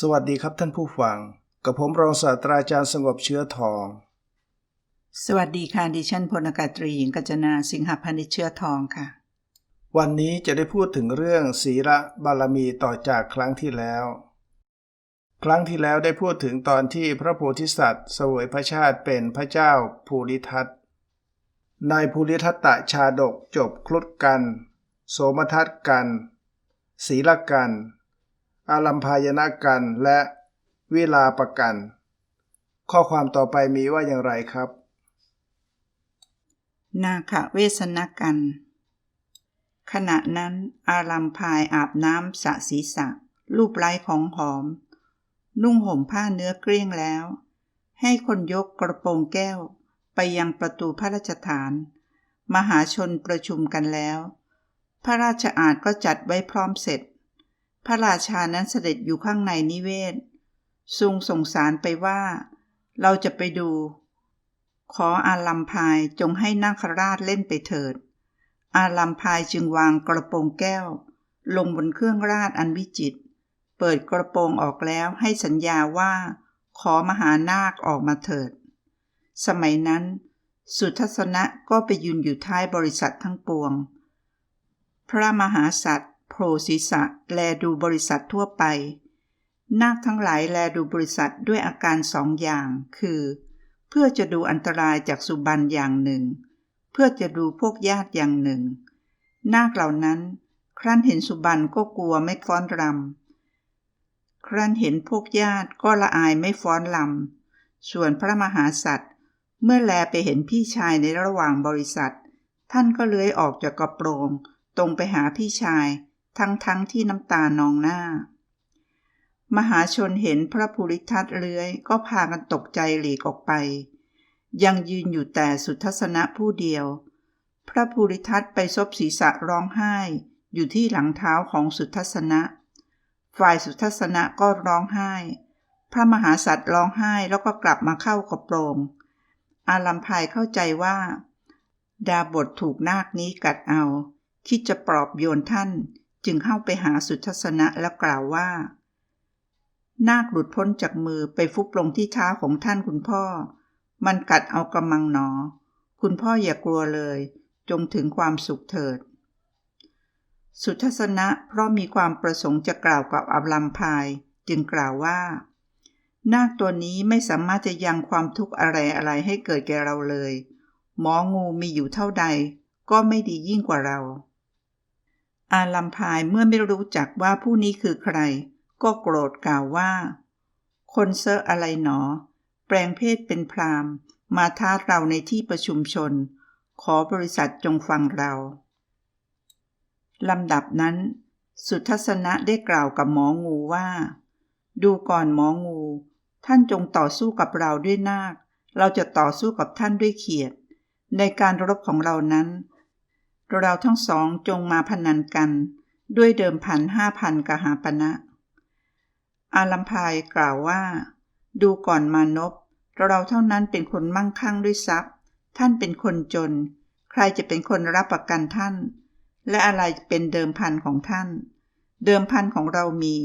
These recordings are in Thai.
สวัสดีครับท่านผู้ฟัง กับผมรองศาสตราจารย์สงบเชื้อทอง สวัสดีค่ะดิฉันพลอากาศตรีหญิงกัญจนาสิงหพันธ์เชื้อทองค่ะ วันนี้จะได้พูดถึงเรื่องศีละบารมีต่อจากครั้งที่แล้ว ครั้งที่แล้วได้พูดถึงตอนที่พระโพธิสัตว์เสวยพระชาติเป็นพระเจ้าภูริทัตในภูริทัตตชาดกจบคลุดกัน โสมทัตกันศีลกัน อารัมพายนากันและเวลาประกัน ข้อความต่อไปมีว่าอย่างไรครับ นาคเวสนกัน ขณะนั้นอารัมพายอาบน้ำสะศีรษะรูปไล้ของหอม นุ่งห่มผ้าเนื้อเกลี้ยงแล้ว ให้คนยกกระโปรงแก้ว ไปยังประตูพระราชฐาน มหาชนประชุมกันแล้ว พระราชอาณก็จัดไว้พร้อมเสร็จ พระราชานั้นเสด็จอยู่ข้างในนิเวศ ทรงส่งสารไปว่า เราจะไปดู ขออาลัมพายจงให้นาคราชเล่นไปเถิด อาลัมพายจึงวางกระโปรงแก้ว ลงบนเครื่องราชอันวิจิตรเปิดกระโปรงออกแล้วให้สัญญาว่า ขอมหานาคออกมาเถิด สมัยนั้น สุทัศนะก็ไปยืนอยู่ท้ายบริษัททั้งปวง พระมหาสัตว์ โผล่ศีรษะแลดูบริษัททั่วไป นาคทั้งหลายแลดูบริษัทด้วยอาการสองอย่าง คือ เพื่อจะดูอันตรายจากสุบันอย่างหนึ่ง เพื่อจะดูพวกญาติอย่างหนึ่ง นาคเหล่านั้น ครั้นเห็นสุบันก็กลัวไม่ฟ้อนรำ ครั้นเห็นพวกญาติก็ละอายไม่ฟ้อนลำส่วนพระมหาสัตว์ เมื่อแลไปเห็นพี่ชายในระหว่างบริษัท ท่านก็เลื้อยออกจากกระโปรง ตรงไปหาพี่ชาย ทั้งทั้งที่น้ำตานองหน้า มหาชนเห็นพระภูริทัตเลื้อยก็พากันตกใจหลีกออกไป ยังยืนอยู่แต่สุทัศนะผู้เดียว พระภูริทัตไปซบศีรษะร้องไห้ อยู่ที่หลังเท้าของสุทัศนะ ฝ่ายสุทัศนะก็ร้องไห้ พระมหาสัตว์ร้องไห้แล้วก็กลับมาเข้ากระโปรงอาลัมพายเข้าใจว่า ดาบทถูกนาคนี้กัดเอา คิดจะปลอบโยนท่าน จึงเข้าไปหาสุทัศนะแล้วกล่าวว่า นาคหลุดพ้นจากมือไปฟุบลงที่เท้าของท่านคุณพ่อ มันกัดเอากำมังหนอ คุณพ่ออย่ากลัวเลย จงถึงความสุขเถิด สุทัศนะเพราะมีความประสงค์จะกล่าวกับอับลัมพาย จึงกล่าวว่า นาคตัวนี้ไม่สามารถจะยังความทุกข์อะไรอะไรให้เกิดแก่เราเลย หมองูมีอยู่เท่าใด ก็ไม่ดียิ่งกว่าเรา อาลัมพายเมื่อไม่รู้จักว่าผู้นี้คือใคร ก็โกรธกล่าวว่า คนเซอะอะไรหนอ แปลงเพศเป็นพรามมาท้าเราในที่ประชุมชน ขอบริษัทจงฟังเราลำดับนั้น สุทัศนะได้กล่าวกับหมองูว่า ดูก่อนหมองู ท่านจงต่อสู้กับเราด้วยนาค เราจะต่อสู้กับท่านด้วยเขียด ในการรบของเรานั้น เราทั้งสองจงมาพนันกัน ด้วยเดิมพันห้าพันกหาปณะอาลัมพายกล่าวว่า ดูก่อนมานพเราเท่านั้นเป็นคนมั่งคั่งด้วยทรัพย์ ท่านเป็นคนจน ใครจะเป็นคนรับประกันท่าน และอะไรเป็นเดิมพันของท่าน เดิมพันของเรามี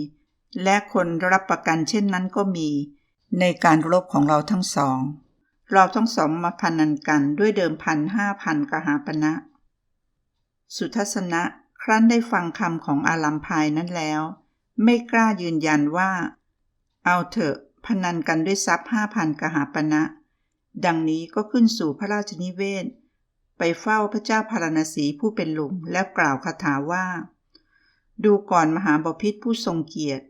และคนรับประกันเช่นนั้นก็มี ในการรบของเราทั้งสอง เราทั้งสองมาพนันกันด้วยเดิมพันห้าพันกหาปณะ สุทัศนะ ครั้นได้ฟังคำของอาลัมพายนั้นแล้ว ไม่กล้ายืนยันว่า เอาเถอะ พนันกันด้วยทรัพย์ห้าพันกหาปณะดังนี้ก็ขึ้นสู่พระราชนิเวศ ไปเฝ้าพระเจ้าพารณสีผู้เป็นลุงแล้วกล่าวคาถาว่า ดูก่อนมหาบพิษผู้ทรงเกียรติ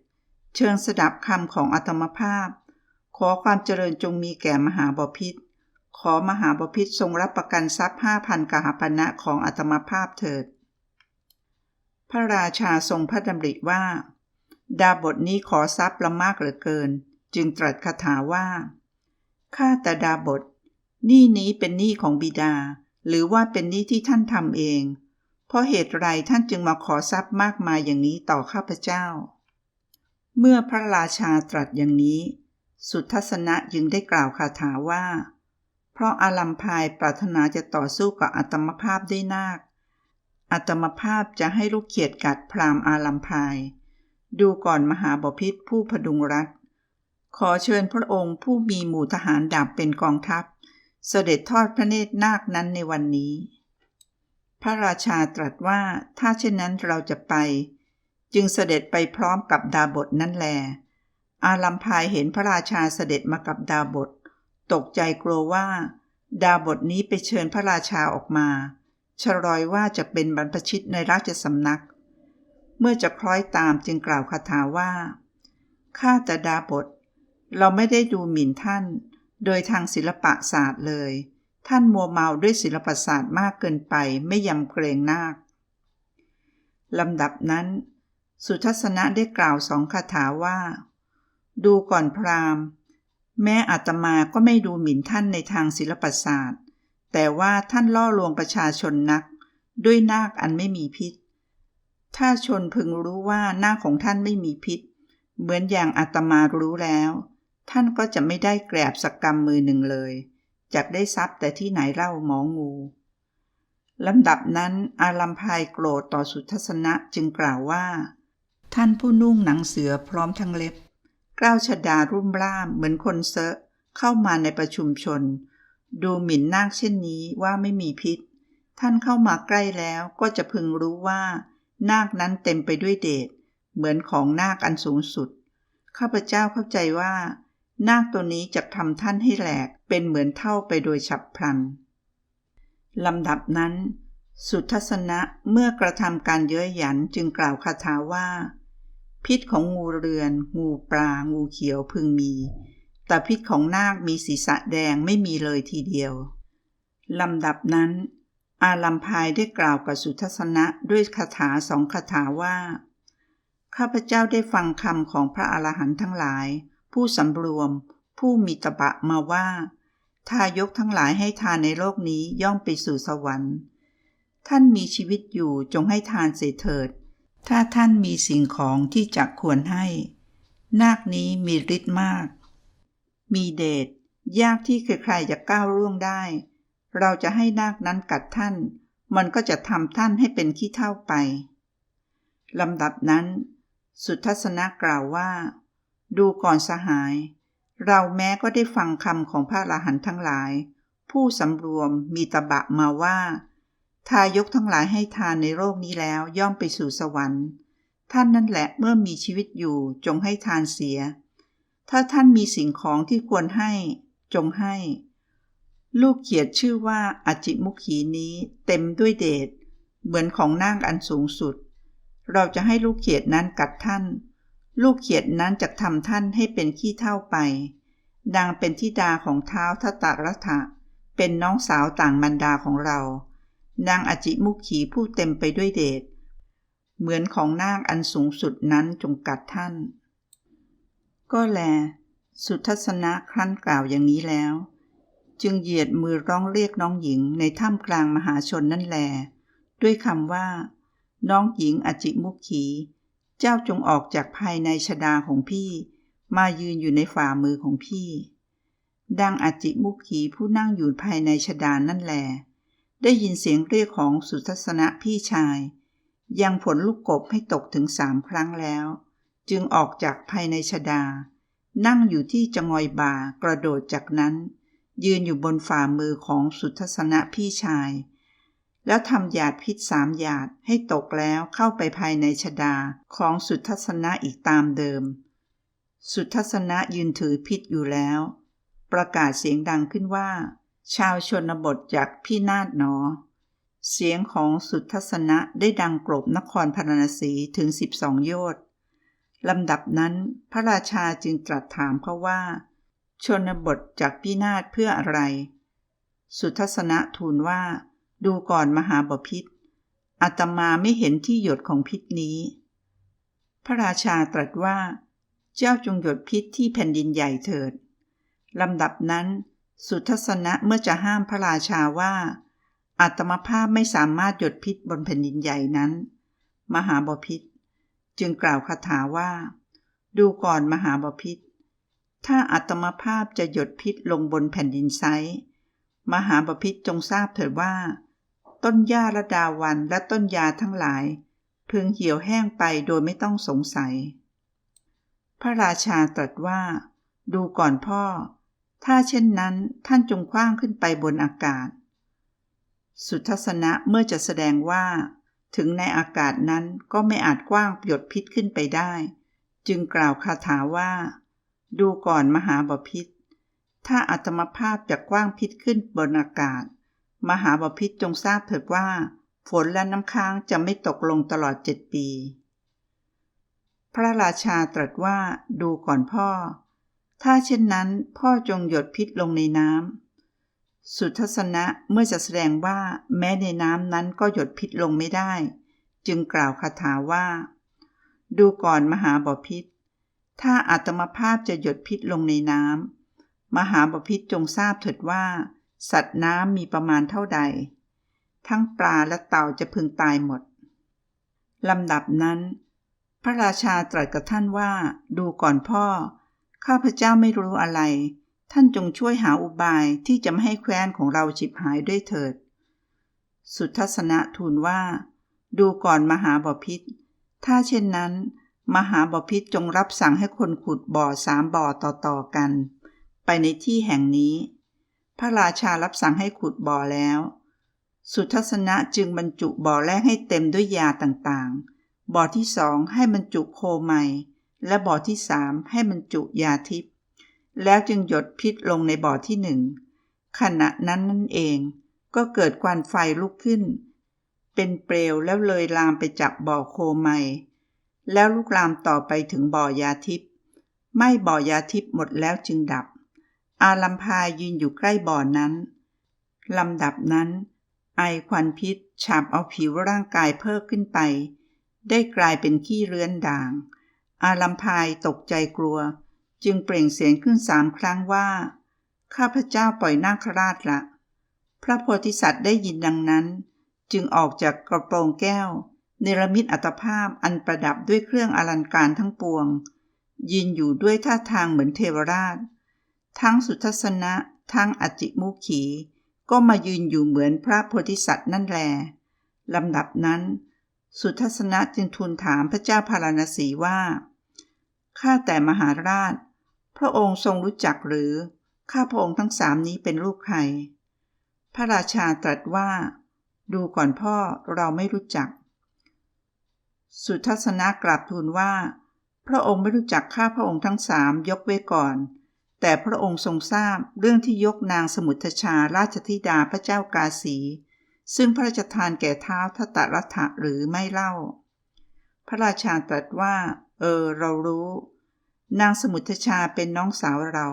เชิญสดับคำของอัตมภาพ ขอความเจริญจงมีแก่มหาบพิษ ขอมหาบพิษทรงรับประกันทรัพย์ห้าพันกหาปณะของอัตมภาพเถิด พระราชาทรงพระดำริว่า ดาบทนี้ขอทรัพย์ละมากเหลือเกิน จึงตรัสคาถาว่า ข้าแต่ดาบทหนี้นี้เป็นหนี้ของบิดา หรือว่าเป็นหนี้ที่ท่านทำเอง เพราะเหตุไรท่านจึงมาขอทรัพย์มากมายอย่างนี้ต่อข้าพเจ้า เมื่อพระราชาตรัสอย่างนี้ สุทัศนะจึงได้กล่าวคาถาว่า ราะอาลัมพายปรารถนาจะต่อสู้กับอัตมภาพด้วยนาค อัตมภาพจะให้ลูกเขียดกัดพรามอาลัมพาย ดูก่อนมหาบพิษผู้พดุงรัฐ ขอเชิญพระองค์ผู้มีหมู่ทหารดาบเป็นกองทัพ เสด็จทอดพระเนตรนาคนั้นในวันนี้ พระราชาตรัสว่าถ้าเช่นนั้นเราจะไป จึงเสด็จไปพร้อมกับดาบทนั่นแล อาลัมพายเห็นพระราชาเสด็จมากับดาบท ตกใจกลัวว่า ดาบทนี้ไปเชิญพระราชาออกมาชรอยว่าจะเป็นบรรพชิตในราชสำนัก เมื่อจะคล้อยตามจึงกล่าวคาถาว่าข้าแต่ดาบท เราไม่ได้ดูหมิ่นท่าน โดยทางศิลปะศาสตร์เลย ท่านมัวเมาด้วยศิลปศาสตร์มากเกินไปไม่ยำเกรงนาคลำดับนั้น สุทัศนะได้กล่าวสองคาถาว่า ดูก่อนพราหมณ์ แม้อาตมาก็ไม่ดูหมิ่นท่านในทางศิลปศาสตร์ แต่ว่าท่านล่อลวงประชาชนนัก ด้วยนาคอันไม่มีพิษ ถ้าชนพึงรู้ว่านาคของท่านไม่มีพิษ เหมือนอย่างอาตมารู้แล้ว ท่านก็จะไม่ได้แกรบสักกรรมมือหนึ่งเลยจากได้ทรัพย์แต่ที่ไหนเล่าหมองูลำดับนั้นอาลัมพายโกรธต่อสุทัศนะจึงกล่าวว่า ท่านผู้นุ่งหนังเสือพร้อมทั้งเล็บ กล้าวชดารุ่มร่ามเหมือนคนเซอะเข้ามาในประชุมชน ดูหมิ่นนาคเช่นนี้ว่าไม่มีพิษ ท่านเข้ามาใกล้แล้วก็จะพึงรู้ว่า นาคนั้นเต็มไปด้วยเดชเหมือนของนาคอันสูงสุด ข้าพเจ้าเข้าใจว่า นาคตัวนี้จะทำท่านให้แหลกเป็นเหมือนเท่าไปโดยฉับพลันลำดับนั้น สุทัศนะเมื่อกระทำการเย้ยหยันจึงกล่าวคาถาว่า พิษของงูเรือน งูปลา งูเขียวพึงมี แต่พิษของนาคมีศีรษะแดงไม่มีเลยทีเดียว ลำดับนั้น อาลัมพายได้กล่าวกับสุทัศนะด้วยคาถาสองคาถาว่า ข้าพเจ้าได้ฟังคำของพระอรหันต์ทั้งหลาย ผู้สำรวม ผู้มีตบะมาว่า ทายกทั้งหลายให้ทานในโลกนี้ย่อมไปสู่สวรรค์ ท่านมีชีวิตอยู่จงให้ทานเสียเถิด ถ้าท่านมีสิ่งของที่จักควรให้ นาคนี้มีฤทธิ์มาก มีเดชยากที่ใครๆจะก้าวร่วงได้ เราจะให้นาคนั้นกัดท่าน มันก็จะทำท่านให้เป็นขี้เท่าไปลำดับนั้น สุทัศนะกล่าวว่า ดูก่อนสหาย เราแม้ก็ได้ฟังคำของพระอรหันต์ทั้งหลาย ผู้สำรวมมีตบะมาว่า ทายกทั้งหลายให้ทานในโลกนี้แล้วย่อมไปสู่สวรรค์ ท่านนั่นแหละเมื่อมีชีวิตอยู่จงให้ทานเสีย ถ้าท่านมีสิ่งของที่ควรให้ จงให้ ลูกเขียดชื่อว่าอจิมุขีนี้เต็มด้วยเดชเหมือนของนางอันสูงสุด เราจะให้ลูกเขียดนั้นกัดท่าน ลูกเขียดนั้นจะทำท่านให้เป็นขี้เท่าไป นางเป็นทิดาของเท้าทัตตรัฐะเป็นน้องสาวต่างมันดาของเรา นางอจิมุขีผู้เต็มไปด้วยเดช เหมือนของนางอันสูงสุดนั้นจงกัดท่าน ก็แล สุทัศนะครั้นกล่าวอย่างนี้แล้ว จึงเหยียดมือร้องเรียกน้องหญิงในถ้ำกลางมหาชนนั่นแล ด้วยคำว่า น้องหญิงอจิมุขี เจ้าจงออกจากภายในชดาของพี่ มายืนอยู่ในฝ่ามือของพี่ ดังอจิมุขีผู้นั่งอยู่ภายในชดานั่นแล ได้ยินเสียงเรียกของสุทัศนะพี่ชาย ยังผลลูกกบให้ตกถึงสามครั้งแล้ว จึงออกจากภายในชดา นั่งอยู่ที่จงอยบากระโดดจากนั้น ยืนอยู่บนฝ่ามือของสุทัศนะพี่ชาย แล้วทำหยาดพิษสามหยาดให้ตกแล้วเข้าไปภายในชดาของสุทัศนะอีกตามเดิม สุทัศนะยืนถือพิษอยู่แล้ว ประกาศเสียงดังขึ้นว่า ชาวชนบทจากพี่นาดหนอ เสียงของสุทัศนะได้ดังกลบนครพาราณสีถึงสิบสองโยชน์ลำดับนั้นพระราชาจึงตรัสถามเขาว่า ชนบทจากพี่นาดเพื่ออะไร สุทัศนะทูลว่า ดูก่อนมหาบพิษอาตมาไม่เห็นที่หยดของพิษนี้ พระราชาตรัสว่า เจ้าจงหยดพิษที่แผ่นดินใหญ่เถิดลำดับนั้น สุทัศนะเมื่อจะห้ามพระราชาว่าอาตมาภาพไม่สามารถหยดพิษบนแผ่นดินใหญ่นั้น มหาบพิษจึงกล่าวคาถาว่า ดูก่อนมหาบพิษถ้าอาตมาภาพจะหยดพิษลงบนแผ่นดินไซมหาบพิษจงทราบเถิดว่า ต้นหญ้าระดาวันและต้นยาทั้งหลาย พึงเหี่ยวแห้งไปโดยไม่ต้องสงสัย พระราชาตรัสว่า ดูก่อนพ่อ ถ้าเช่นนั้นท่านจงคว้างขึ้นไปบนอากาศ สุทัศนะเมื่อจะแสดงว่า ถึงในอากาศนั้นก็ไม่อาจกว้างหยดพิษขึ้นไปได้ จึงกล่าวคาถาว่า ดูก่อนมหาบพิษ ถ้าอัตมภาพจะกว้างพิษขึ้นบนอากาศ มหาบพิษจงทราบเถิดว่า ฝนและน้ำค้างจะไม่ตกลงตลอดเจ็ดปี พระราชาตรัสว่า ดูก่อนพ่อ ถ้าเช่นนั้นพ่อจงหยดพิษลงในน้ำ สุทัศนะเมื่อจะแสดงว่าแม้ในน้ำนั้นก็หยดพิษลงไม่ได้ จึงกล่าวคาถาว่า ดูก่อนมหาบพิษ ถ้าอาตมภาพจะหยดพิษลงในน้ำ มหาบพิษจงทราบเถิดว่า สัตว์น้ำมีประมาณเท่าใด ทั้งปลาและเต่าจะพึงตายหมดลำดับนั้น พระราชาตรัสกับท่านว่า ดูก่อนพ่อ ข้าพเจ้าไม่รู้อะไร ท่านจงช่วยหาอุบายที่จะไม่ให้แคว้นของเราฉิบหายด้วยเถิด สุทัศนะทูลว่า ดูก่อนมหาบพิษ ถ้าเช่นนั้น มหาบพิษจงรับสั่งให้คนขุดบ่อสามบ่อต่อๆกัน ไปในที่แห่งนี้ พระราชารับสั่งให้ขุดบ่อแล้ว สุทัศนะจึงบรรจุบ่อแรกให้เต็มด้วยยาต่างๆ บ่อที่สองให้บรรจุโคใหม่ และบ่อที่สามให้บรรจุยาทิพย์แล้วจึงหยดพิษลงในบ่อที่หนึ่งขณะนั้นนั่นเองก็เกิดควันไฟลุกขึ้น เป็นเปลวแล้วเลยลามไปจับบ่อโคใหม่แล้วลุกลามต่อไปถึงบ่อยาทิพย์ไม่บ่อยาทิพย์หมดแล้วจึงดับ อาลัมพายยืนอยู่ใกล้บ่อนั้นลำดับนั้น ไอควันพิษฉาบเอาผิวร่างกายเพิ่มขึ้นไป ได้กลายเป็นขี้เรือนด่าง อาลัมพายตกใจกลัว จึงเปล่งเสียงขึ้นสามครั้งว่า ข้าพเจ้าปล่อยนาคราชละ พระโพธิสัตว์ได้ยินดังนั้น จึงออกจากกระโปรงแก้ว เนรมิตอัตภาพอันประดับด้วยเครื่องอลังการทั้งปวง ยืนอยู่ด้วยท่าทางเหมือนเทวราช ทั้งสุทัศนะ ทั้งอจิมุขี ก็มายืนอยู่เหมือนพระโพธิสัตว์นั่นแลลำดับนั้น สุทัศนะจึงทูลถามพระเจ้าพาราณสีว่า ข้าแต่มหาราช พระองค์ทรงรู้จักหรือ ข้าพระองค์ทั้งสามนี้เป็นลูกใคร พระราชาตรัสว่า ดูก่อนพ่อเราไม่รู้จัก สุทัศนะกราบทูลว่า พระองค์ไม่รู้จักข้าพระองค์ทั้งสามยกไว้ก่อน แต่พระองค์ทรงทราบเรื่องที่ยกนางสมุทชาราชธิดาพระเจ้ากาสี ซึ่งพระราชทานแก่เท้าทัตรัฐะหรือไม่เล่า พระราชาตรัสว่าเออ เรารู้ นางสมุทชาเป็นน้องสาวเรา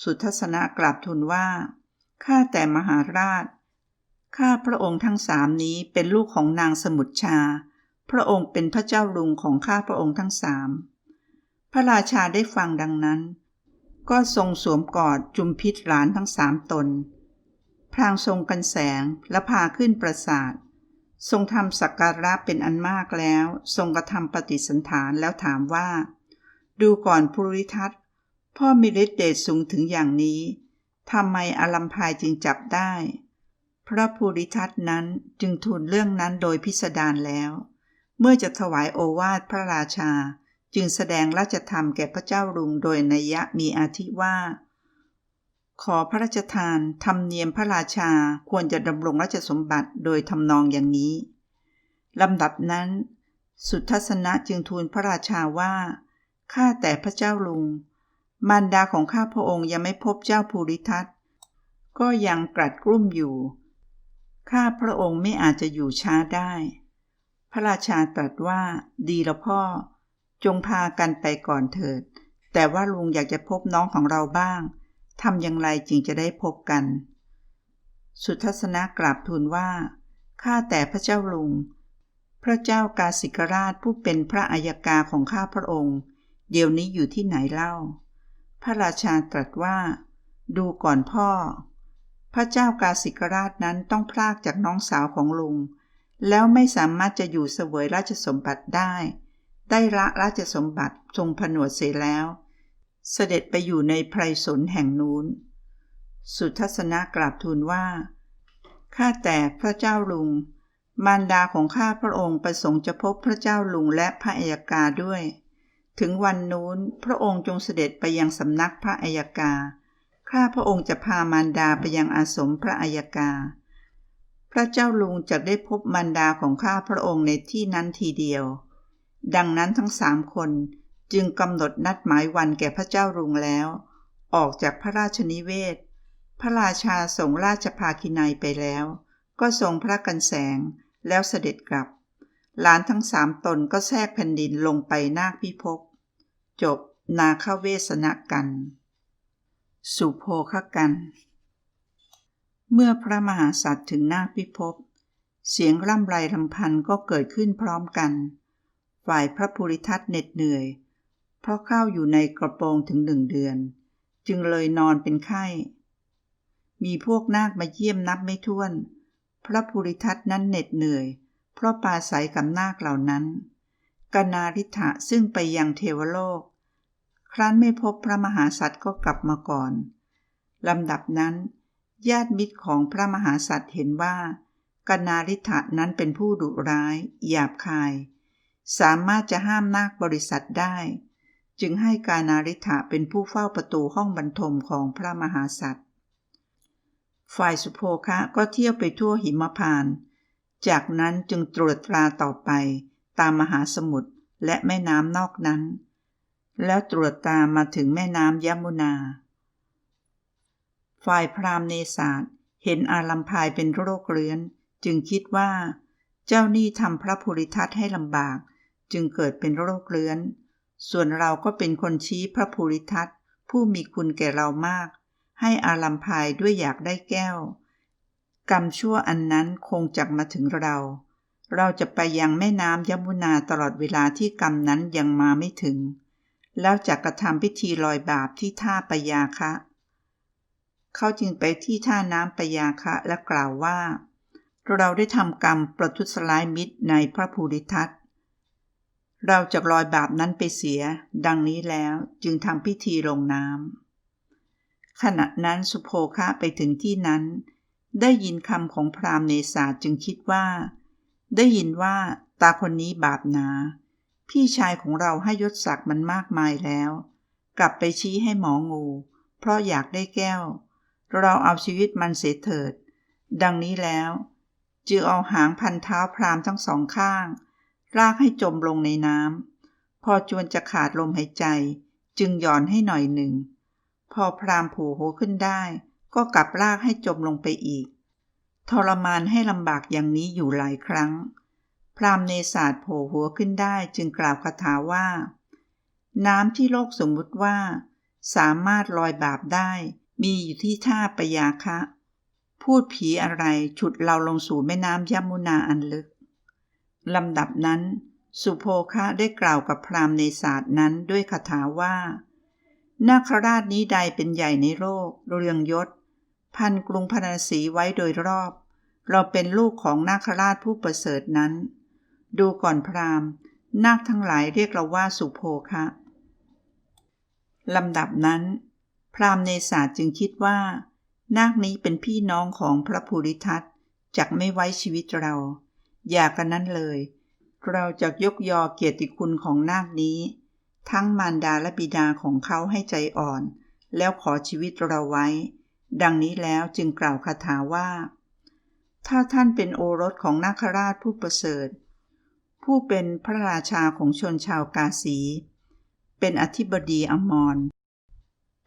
สุทัศนะกราบทูลว่า ข้าแต่มหาราช ข้าพระองค์ทั้งสามนี้เป็นลูกของนางสมุทชา พระองค์เป็นพระเจ้าลุงของข้าพระองค์ทั้งสาม พระราชาได้ฟังดังนั้น ก็ทรงสวมกอดจุมพิษหลานทั้งสามตน พรางทรงกันแสงและพาขึ้นปราสาททรงทำสักการะเป็นอันมากแล้ว ทรงกระทำปฏิสันฐานแล้วถามว่า ดูก่อนภูริทัตพ่อมีฤทธิ์เดชสูงถึงอย่างนี้ทำไมอลัมพายจึงจับได้ พระภูริทัตนั้นจึงทูลเรื่องนั้นโดยพิสดารแล้ว เมื่อจะถวายโอวาทพระราชาจึงแสดงราชธรรมแก่พระเจ้าลุงโดยนัยยะมีอาทิว่า ขอพระราชทานธรรมเนียมพระราชาควรจะดำรงราชสมบัติโดยทำนองอย่างนี้ลำดับนั้น สุทัศนะจึงทูลพระราชาว่า ข้าแต่พระเจ้าลุง มารดาของข้าพระองค์ยังไม่พบเจ้าภูริทัตก็ยังกรัดกลุ้มอยู่ ข้าพระองค์ไม่อาจจะอยู่ช้าได้ พระราชาตรัสว่า ดีละพ่อ จงพากันไปก่อนเถิด แต่ว่าลุงอยากจะพบน้องของเราบ้าง ทำอย่างไรจึงจะได้พบกัน สุทัศนะกราบทูลว่า ข้าแต่พระเจ้าลุง พระเจ้ากาสิกราชผู้เป็นพระอัยกาของข้าพระองค์ เดี๋ยวนี้อยู่ที่ไหนเล่า พระราชาตรัสว่า ดูก่อนพ่อ พระเจ้ากาสิกราชนั้นต้องพลากจากน้องสาวของลุง แล้วไม่สามารถจะอยู่เสวยราชสมบัติได้ ได้ละราชสมบัติทรงผนวดเสียแล้ว เสด็จไปอยู่ในไพรสนแห่งนู้น สุทัศนะกราบทูลว่า ข้าแต่พระเจ้าลุง มารดาของข้าพระองค์ประสงค์จะพบพระเจ้าลุงและพระอัยกาด้วย ถึงวันนู้นพระองค์จงเสด็จไปยังสำนักพระอัยกา ข้าพระองค์จะพามารดาไปยังอาสมพระอัยกา พระเจ้าลุงจะได้พบมารดาของข้าพระองค์ในที่นั้นทีเดียว ดังนั้นทั้งสามคนจึงกำหนดนัดหมายวันแก่พระเจ้าลุงแล้ว ออกจากพระราชนิเวศ พระราชาส่งราชภาคินัยไปแล้ว ก็ทรงพระกันแสงแล้วเสด็จกลับ หลานทั้งสามตนก็แทรกแผ่นดินลงไปนาคพิภพจบนาคเวสนกัน สุโภคกัน เมื่อพระมหาสัตว์ถึงนาคพิภพเสียงร่ำไรรำพันก็เกิดขึ้นพร้อมกัน ฝ่ายพระภูริทัตเหน็ดเหนื่อย เพราะเข้าอยู่ในกระโปรงถึงหนึ่งเดือน จึงเลยนอนเป็นไข้ มีพวกนาคมาเยี่ยมนับไม่ถ้วน พระภูริทัตนั้นเหน็ดเหนื่อย เพราะปราศัยกับนาคเหล่านั้นกนาริธะซึ่งไปยังเทวโลก ครั้นไม่พบพระมหาสัตว์ก็กลับมาก่อนลำดับนั้น ญาติมิตรของพระมหาสัตว์เห็นว่ากนาริธะนั้นเป็นผู้ดุร้าย หยาบคาย สามารถจะห้ามนาคบริษัทได้ จึงให้กานาริธะเป็นผู้เฝ้าประตูห้องบรรทมของพระมหาสัตว์ ฝ่ายสุโภคะก็เที่ยวไปทั่วหิมพานต์ จากนั้นจึงตรวจตราต่อไป ตามมหาสมุทรและแม่น้ำนอกนั้น แล้วตรวจตามมาถึงแม่น้ำยมุนา ฝ่ายพราหมณ์เนศาสเห็นอาลัมพายเป็นโรคเรื้อน จึงคิดว่า เจ้านี่ทำพระภูริทัตให้ลำบาก จึงเกิดเป็นโรคเรื้อน ส่วนเราก็เป็นคนชี้พระภูริทัตผู้มีคุณแก่เรามาก ให้อาลัมพายด้วยอยากได้แก้ว กรรมชั่วอันนั้นคงจักมาถึงเรา เราจะไปยังแม่น้ำยมุนาตลอดเวลาที่กรรมนั้นยังมาไม่ถึง แล้วจะกระทำพิธีลอยบาปที่ท่าปยาคะ เขาจึงไปที่ท่าน้ำปยาคะและกล่าวว่า เราได้ทำกรรมประทุษร้ายมิตรในพระภูริทัตเราจะลอยบาปนั้นไปเสีย ดังนี้แล้วจึงทำพิธีลงน้ำขณะนั้นสุโภคะไปถึงที่นั้น ได้ยินคำของพราหมณ์เนศาสจึงคิดว่า ได้ยินว่าตาคนนี้บาปนา พี่ชายของเราให้ยศศักดิ์มันมากมายแล้ว กลับไปชี้ให้หมองู เพราะอยากได้แก้ว เราเอาชีวิตมันเสียเถิด ดังนี้แล้ว จึงเอาหางพันเท้าพรามทั้งสองข้าง ลากให้จมลงในน้ำพอจวนจะขาดลมหายใจ จึงหย่อนให้หน่อยหนึ่ง พอพรามผูหัวขึ้นได้ ก็กลับลากให้จมลงไปอีก ทรมานให้ลำบากอย่างนี้อยู่หลายครั้ง พรามเนศาสตโผล่หัวขึ้นได้จึงกล่าวคาถาว่า น้ำที่โลกสมมุติว่า สามารถลอยบาปได้ มีอยู่ที่ท่าปยาคะ พูดผีอะไรฉุดเราลงสู่แม่น้ำยมุนาอันลึกลำดับนั้น สุโภคะได้กล่าวกับพรามณ์ในศาสนั้นด้วยคาถาว่า นาคราชนี้ใดเป็นใหญ่ในโลกเรืองยศ พันกรุงพาราสีไว้โดยรอบ เราเป็นลูกของนาคราชผู้ประเสริฐนั้น ดูก่อนพราหมณ์ นาคทั้งหลายเรียกเราว่าสุโภคะลำดับนั้น พราหมณ์ในศาจึงคิดว่า นาคนี้เป็นพี่น้องของพระภูริทัตจักไม่ไว้ชีวิตเรา อย่ากันนั้นเลย เราจะยกยอเกียรติคุณของนาคนี้ ทั้งมารดาและบิดาของเขาให้ใจอ่อน แล้วขอชีวิตเราไว้ ดังนี้แล้วจึงกล่าวคาถาว่า ถ้าท่านเป็นโอรสของนาคราชผู้ประเสริฐ ผู้เป็นพระราชาของชนชาวกาสี เป็นอธิบดีอมร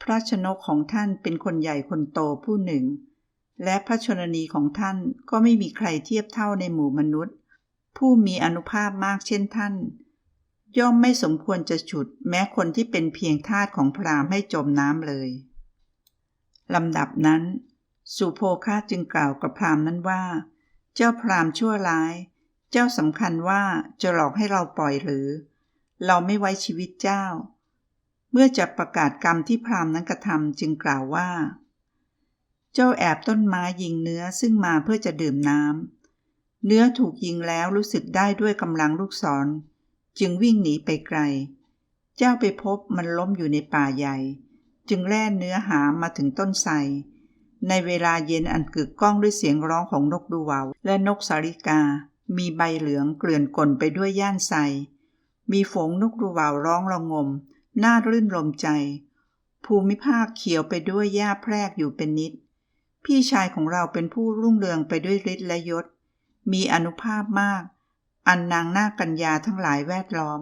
พระชนกของท่านเป็นคนใหญ่คนโตผู้หนึ่ง และพระชนนีของท่านก็ไม่มีใครเทียบเท่าในหมู่มนุษย์ ผู้มีอนุภาพมากเช่นท่าน ย่อมไม่สมควรจะฉุดแม้คนที่เป็นเพียงทาสของพราหมณ์ให้จมน้ำเลย ลำดับนั้น สุโภคาจึงกล่าวกับพราหมณ์นั้นว่า เจ้าพราหมณ์ชั่วร้าย เจ้าสำคัญว่าจะหลอกให้เราปล่อยหรือ เราไม่ไว้ชีวิตเจ้า เมื่อจะประกาศกรรมที่พราหมณ์นั้นกระทำจึงกล่าวว่า เจ้าแอบต้นไม้ยิงเนื้อซึ่งมาเพื่อจะดื่มน้ำเนื้อถูกยิงแล้วรู้สึกได้ด้วยกำลังลูกศร จึงวิ่งหนีไปไกล เจ้าไปพบมันล้มอยู่ในป่าใหญ่ จึงแล่นเนื้อหามาถึงต้นไทรในเวลาเย็นอันกึกก้องด้วยเสียงร้องของนกดูวาวและนกสาริกา มีใบเหลืองเกลื่อนกลนไปด้วยย่านไทรมีฝงนกรูวาวร้องระงม น่ารื่นรมใจ ภูมิภาคเขียวไปด้วยหญ้าแพรกอยู่เป็นนิด พี่ชายของเราเป็นผู้รุ่งเรืองไปด้วยฤทธิ์และยศ มีอนุภาพมาก อันนางหน้ากัญญาทั้งหลายแวดล้อม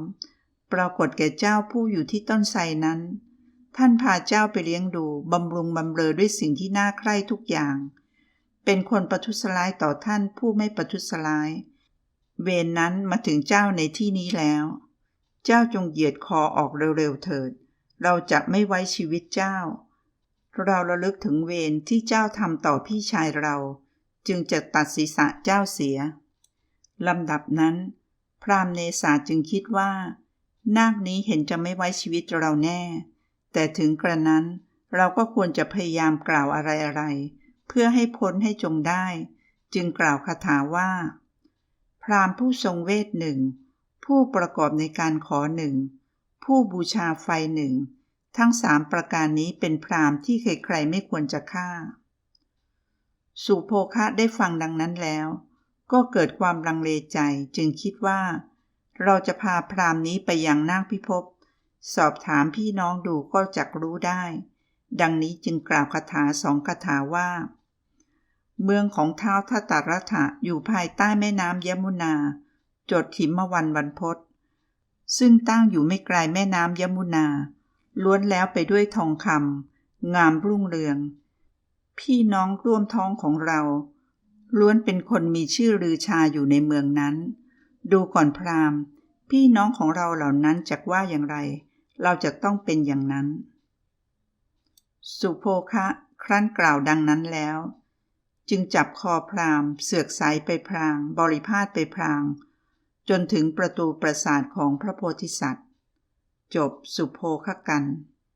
ปรากฏแก่เจ้าผู้อยู่ที่ต้นไทรนั้น ท่านพาเจ้าไปเลี้ยงดู บำรุงบำเรอด้วยสิ่งที่น่าใคร่ทุกอย่าง เป็นคนประทุษร้ายต่อท่านผู้ไม่ประทุษร้าย เวรนนั้นมาถึงเจ้าในที่นี้แล้ว เจ้าจงเหยียดคอออกเร็วๆเถิด เราจะไม่ไว้ชีวิตเจ้า เราระลึกถึงเวรที่เจ้าทำต่อพี่ชายเรา จึงจะตัดศีรษะเจ้าเสียลำดับนั้น พรามเนศาจึงคิดว่า นาคนี้เห็นจะไม่ไว้ชีวิตเราแน่ แต่ถึงกระนั้นเราก็ควรจะพยายามกล่าวอะไรๆ เพื่อให้พ้นให้จงได้ จึงกล่าวคาถาว่า พรามผู้ทรงเวทหนึ่ง ผู้ประกอบในการขอหนึ่ง ผู้บูชาไฟหนึ่ง ทั้งสามประการนี้เป็นพรามที่ใครๆไม่ควรจะฆ่า สุโภคะได้ฟังดังนั้นแล้ว ก็เกิดความลังเลใจจึงคิดว่า เราจะพาพรามนี้ไปยังนาคพิภพ สอบถามพี่น้องดูก็จักรู้ได้ ดังนี้จึงกล่าวคาถาสองคาถาว่า เมืองของเท้าวทัตตรัฐะอยู่ภายใต้แม่น้ำยมุนา จดถิมวันวันพศซึ่งตั้งอยู่ไม่ไกลแม่น้ำยมุนา ล้วนแล้วไปด้วยทองคำงามรุ่งเรือง พี่น้องร่วมท้องของเรา ล้วนเป็นคนมีชื่อลือชาอยู่ในเมืองนั้น ดูก่อนพราหมณ์ พี่น้องของเราเหล่านั้นจะว่าอย่างไร เราจะต้องเป็นอย่างนั้น สุโภคะครั้นกล่าวดังนั้นแล้ว จึงจับคอพราหมณ์เสือกสายไปพราง บริพาทไปพราง จนถึงประตูปราสาทของพระโพธิสัตว์ จบสุโภคกัน